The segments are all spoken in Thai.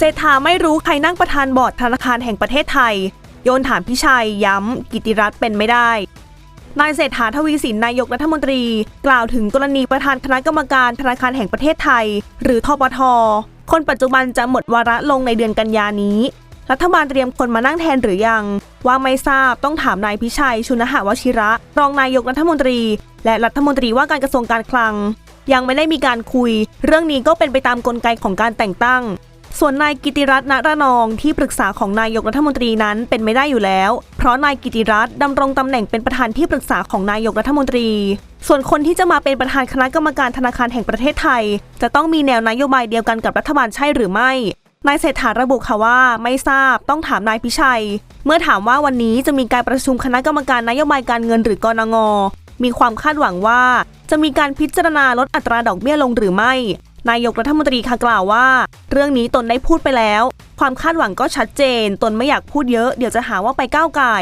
เศรษฐาไม่รู้ใครนั่งประธานบอร์ดธนาคารแห่งประเทศไทย โยนถามพิชัยย้ำ กิติรัตน์เป็นไม่ได้ นายเศรษฐาทวีสินนายกรัฐมนตรี กล่าวถึงกรณีประธานคณะกรรมการธนาคารแห่งประเทศไทย หรือทปท คนปัจจุบันจะหมดวาระลงในเดือนกันยานี้ รัฐบาลเตรียมคนมานั่งแทนหรือยัง ว่าไม่ทราบต้องถามนายพิชัย ชุนหวชิระ รองนายกรัฐมนตรี และรัฐมนตรีว่าการกระทรวงการคลัง ยังไม่ได้มีการคุย เรื่องนี้ก็เป็นไปตามกลไกของการแต่งตั้ง ส่วนนายกิติรัตน์ณระนองที่ปรึกษาของนายกรัฐมนตรีนั้นเป็นไม่ได้อยู่แล้ว เพราะนายกิติรัตน์ดำรงตำแหน่งเป็นประธานที่ปรึกษาของนายกรัฐมนตรี ส่วนคนที่จะมาเป็นประธานคณะกรรมการธนาคารแห่งประเทศไทย จะต้องมีแนวนโยบายเดียวกันกับรัฐบาลใช่หรือไม่นายเศรษฐาระบุค่ะว่าไม่ทราบต้องถามนายพิชัย เมื่อถามว่าวันนี้จะมีการประชุมคณะกรรมการนโยบายการเงินหรือกรงงมีความคาดหวังว่า จะมีการพิจารณาลดอัตราดอกเบี้ยลงหรือไม่ นายกรัฐมนตรีค่ะกล่าวว่า เรื่องนี้ตนได้พูดไปแล้ว ความคาดหวังก็ชัดเจน ตนไม่อยากพูดเยอะเดี๋ยวจะหาว่าไปก้าวไก่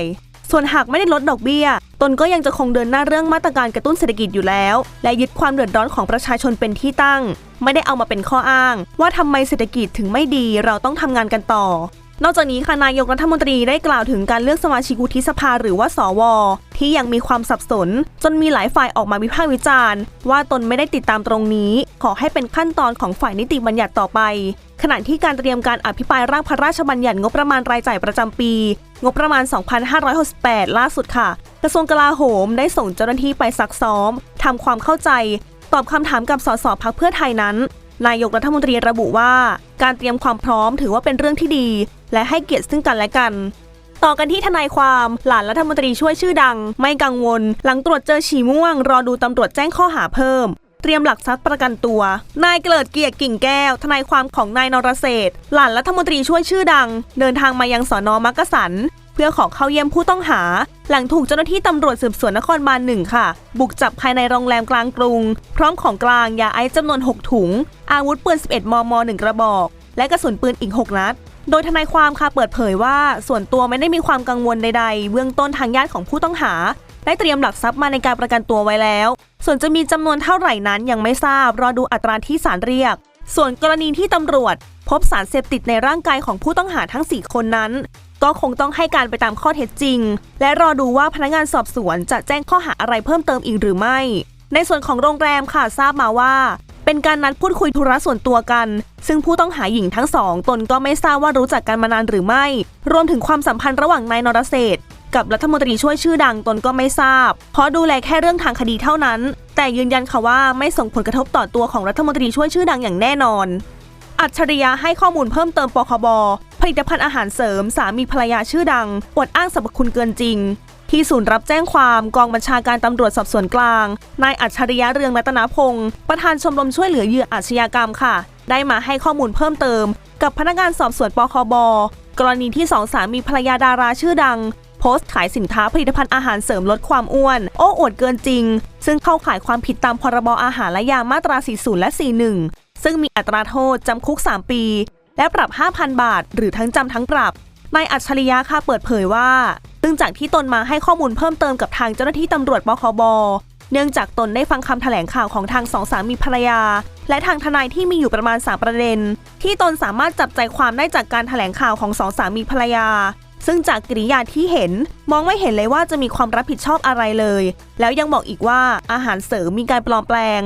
ส่วนหากไม่ได้ลดดอกเบี้ย ตนก็ยังจะคงเดินหน้าเรื่องมาตรการกระตุ้นเศรษฐกิจอยู่แล้ว และยึดความเดือดร้อนของประชาชนเป็นที่ตั้ง ไม่ได้เอามาเป็นข้ออ้าง ว่าทำไมเศรษฐกิจถึงไม่ดีเราต้องทำงานกันต่อ นอกจากนี้ค่ะนายกรัฐมนตรีได้กล่าวถึงการเลือกสมาชิกวุฒิสภาหรือว่าสว ที่ยังมีความสับสน จนมีหลายฝ่ายออกมาวิพากษ์วิจารณ์ ว่าตนไม่ได้ติดตามตรงนี้ ขอให้เป็นขั้นตอนของฝ่ายนิติบัญญัติต่อไป ขณะที่การเตรียมการอภิปรายร่างพระราชบัญญัติงบประมาณรายจ่ายประจำปี งบประมาณ 2568 ล่าสุดค่ะ กระทรวงกลาโหมได้ส่งเจ้าหน้าที่ไปซักซ้อมทำความเข้าใจ ตอบคำถามกับสสพักเพื่อไทยนั้น นายกรัฐมนตรีระบุว่า การเตรียมความพร้อมถือว่าเป็นเรื่องที่ดี และให้เกียรติซึ่งกันและกัน ต่อกันที่ทนายความหลานรัฐมนตรีช่วยชื่อดัง ไม่กังวล หลังตรวจเจอฉี่ม่วง รอดูตำรวจแจ้งข้อหาเพิ่มเตรียมหลักทรัพย์ประกันตัว นายเกลิดเกียรติกิ่งแก้ว ทนายความของนายนรเศรษฐหลานรัฐมนตรีช่วยชื่อดัง เดินทางมายังสอนอมักกะสัน เพื่อขอเข้าเยี่ยมผู้ต้องหา หลังถูกเจ้าหน้าที่ตำรวจสืบสวนนครบาลหนึ่งค่ะ บุกจับภายในโรงแรมกลางกรุง พร้อมของกลางยาไอซ์จำนวน 6 ถุง อาวุธปืน 11 มม 1 กระบอก และกระสุนปืนอีก 6 นัดโดยทนายความค่ะเปิดเผยว่าส่วนตัวไม่ได้มีความกังวลใดๆ เบื้องต้นทางญาติของผู้ต้องหา ได้เตรียมหลักทรัพย์มาในการประกันตัวไว้แล้ว ส่วนจะมีจำนวนเท่าไหร่นั้นยังไม่ทราบรอดูอัตราที่ศาลเรียก ส่วนกรณีที่ตำรวจ พบสารเสพติดในร่างกายของผู้ต้องหาทั้ง 4 คนนั้น ก็คงต้องให้การไปตามข้อเท็จจริง และรอดูว่าพนักงานสอบสวนจะแจ้งข้อหาอะไรเพิ่มเติมอีกหรือไม่ ในส่วนของโรงแรมค่ะทราบมาว่า เป็นการนัดพูดคุยธุระส่วนตัวกัน ซึ่งผู้ต้องหาหญิงทั้งสองตนก็ไม่ทราบว่ารู้จักกันมานานหรือไม่ รวมถึงความสัมพันธ์ระหว่างนายนรเศรษฐ กับรัฐมนตรีช่วยชื่อดังตนก็ไม่ทราบ เพราะดูแลแค่เรื่องทางคดีเท่านั้น แต่ยืนยันค่ะว่าไม่ส่งผลกระทบต่อตัวของรัฐมนตรีช่วยชื่อดังอย่างแน่นอน อัจฉริยะให้ข้อมูลเพิ่มเติมปคบผลิตภัณฑ์อาหารเสริม สามีภรรยาชื่อดังอวดอ้างสรรพคุณเกินจริง ที่ศูนย์รับแจ้งความกองบัญชาการตำรวจสอบสวนกลาง นายอัจฉริยะเรืองรัตนพงศ์ประธานชมรมช่วยเหลือเหยื่ออาชญากรรมค่ะ ได้มาให้ข้อมูลเพิ่มเติม กับพนักงานสอบสวนปคบกรณีที่สองสามีภรรยาดาราชื่อดัง โพสต์ขายสินค้าผลิตภัณฑ์อาหารเสริมลดความอ้วน โอ้อวดเกินจริง ซึ่งเข้าข่ายความผิดตามพรบอาหารและยามาตรา 40 และ 41 ซึ่งมีอัตราโทษจำคุก 3 ปี และปรับ 5,000 บาท หรือทั้งจำทั้งปรับนายอัจฉริยะค่ะเปิดเผยว่าเนื่งจากที่ตนมาให้ข้อมูลเพิ่มเติมกับทางเจ้าหน้าที่ตำรวจปคบเนื่องจากตนได้ฟังคำแถลงข่าวของทางสองสามีภรรยา และทางทนายที่มีอยู่ประมาณ 3 ประเด็น ที่ตนสามารถจับใจความได้จากการแถลงข่าวของสองสามีภรรยา ซึ่งจากกริยาที่เห็นมองไม่เห็นเลยว่าจะมีความรับผิดชอบอะไรเลย แล้วยังบอกอีกว่าอาหารเสริมมีการปลอมแปลง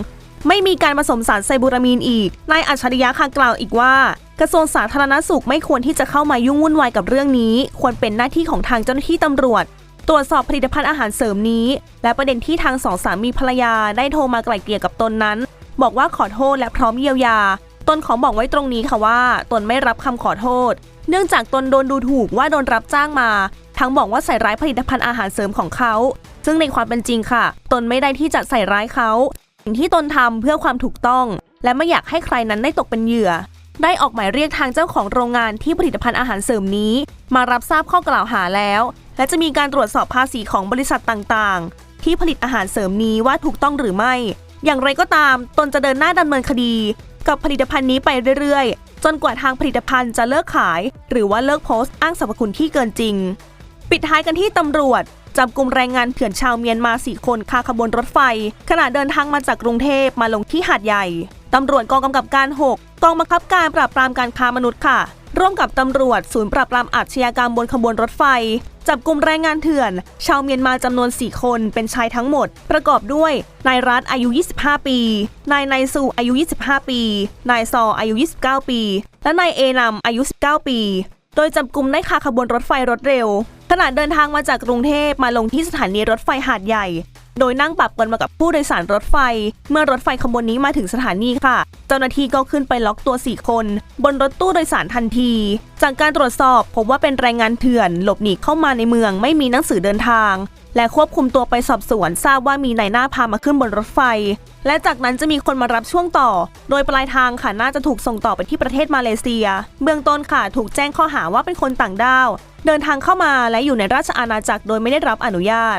ไม่มีการผสมสารไซบูรามีนอีกนายอัจฉริยะค่ะกล่าวอีกว่า กระทรวงสาธารณสุขไม่ควรที่จะเข้ามายุ่งวุ่นวายกับเรื่องนี้ ควรเป็นหน้าที่ของทางเจ้าหน้าที่ตำรวจ ตรวจสอบผลิตภัณฑ์อาหารเสริมนี้ และประเด็นที่ทางสองสามีภรรยาได้โทรมาไกล่เกลี่ยกับตนนั้น บอกว่าขอโทษและพร้อมเยียวยา ตนขอบอกไว้ตรงนี้ค่ะว่า ตนไม่รับคำขอโทษ เนื่องจากตนโดนดูถูกว่าโดนรับจ้างมา ทั้งบอกว่าใส่ร้ายผลิตภัณฑ์อาหารเสริมของเขา ซึ่งในความเป็นจริงค่ะ ตนไม่ได้ที่จะใส่ร้ายเขา สิ่งที่ตนทำเพื่อความถูกต้อง และไม่อยากให้ใครนั้นได้ตกเป็นเหยื่อ ได้ออกหมายเรียกทางเจ้าของโรงงานที่ผลิตภัณฑ์อาหารเสริมนี้ มารับทราบข้อกล่าวหาแล้ว และจะมีการตรวจสอบภาษีของบริษัทต่างๆ ที่ผลิตอาหารเสริมนี้ว่าถูกต้องหรือไม่อย่างไรก็ตาม ตนจะเดินหน้าดำเนินคดี กับผลิตภัณฑ์นี้ไปเรื่อยๆ จนกว่าทางผลิตภัณฑ์จะเลิกขาย หรือว่าเลิกโพสต์อ้างสรรพคุณที่เกินจริง ปิดท้ายกันที่ตำรวจจับกลุ่มแรงงานเถื่อนชาวเมียนมา 4 คนคาขบวนรถไฟ ขณะเดินทางมาจากกรุงเทพมาลงที่หาดใหญ่ ตำรวจกองกำกับการ 6 กองบังคับการปราบปรามการค้ามนุษย์ค่ะ ร่วมกับตำรวจศูนย์ปราบปรามอาชญากรรมบนขบวนรถไฟ จับกลุ่มแรงงานเถื่อน ชาวเมียนมาจำนวน 4 คนเป็นชายทั้งหมด ประกอบด้วย นายรัฐอายุ 25 ปี นายนายสูอายุ 25 ปี นายซออายุ 29 ปี และนายเอนำอายุ 19 ปี โดยจับกลุ่มได้คาขบวนรถไฟรถเร็วขณะเดินทางมาจากกรุงเทพมาลงที่สถานีรถไฟหาดใหญ่ โดยนั่งปรับกันมากับผู้โดยสารรถไฟ เมื่อรถไฟขบวนนี้มาถึงสถานีค่ะ เจ้าหน้าที่ก็ขึ้นไปล็อกตัว 4 คน บนรถตู้โดยสารทันที จากการตรวจสอบพบว่าเป็นแรงงานเถื่อน หลบหนีเข้ามาในเมืองไม่มีหนังสือเดินทาง และควบคุมตัวไปสอบสวนทราบว่ามีนายหน้าพามาขึ้นบนรถไฟ และจากนั้นจะมีคนมารับช่วงต่อ โดยปลายทางค่ะน่าจะถูกส่งต่อไปที่ประเทศมาเลเซีย เบื้องต้นค่ะถูกแจ้งข้อหาว่าเป็นคนต่างด้าว เดินทางเข้ามาและอยู่ในราชอาณาจักรโดยไม่ได้รับอนุญาต